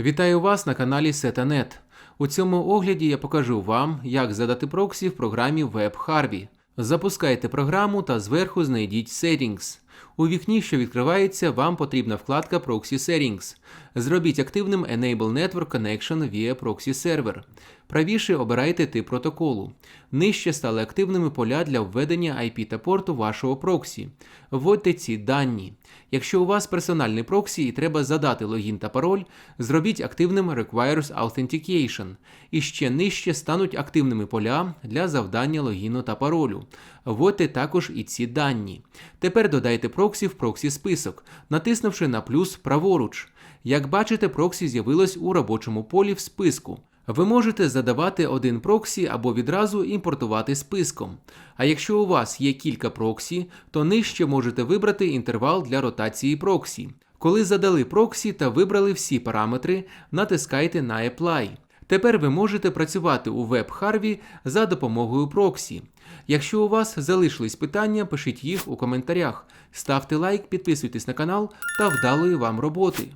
Вітаю вас на каналі SetaNet. У цьому огляді я покажу вам, як задати проксі в програмі WebHarvey. Запускайте програму та зверху знайдіть Settings. У вікні, що відкривається, вам потрібна вкладка Proxy Settings. Зробіть активним Enable Network Connection via Proxy Server. Правіше обирайте тип протоколу. Нижче стали активними поля для введення IP та порту вашого проксі. Вводьте ці дані. Якщо у вас персональний проксі і треба задати логін та пароль, зробіть активним Requires Authentication. І ще нижче стануть активними поля для завдання логіну та паролю. Вводьте також і ці дані. Тепер додайте проксі в проксі список, натиснувши на плюс праворуч. Як бачите, проксі з'явилось у робочому полі в списку. Ви можете задавати один проксі або відразу імпортувати списком. А якщо у вас є кілька проксі, то нижче можете вибрати інтервал для ротації проксі. Коли задали проксі та вибрали всі параметри, натискайте на Apply. Тепер ви можете працювати у веб-харві за допомогою проксі. Якщо у вас залишились питання, пишіть їх у коментарях. Ставте лайк, підписуйтесь на канал та вдалої вам роботи.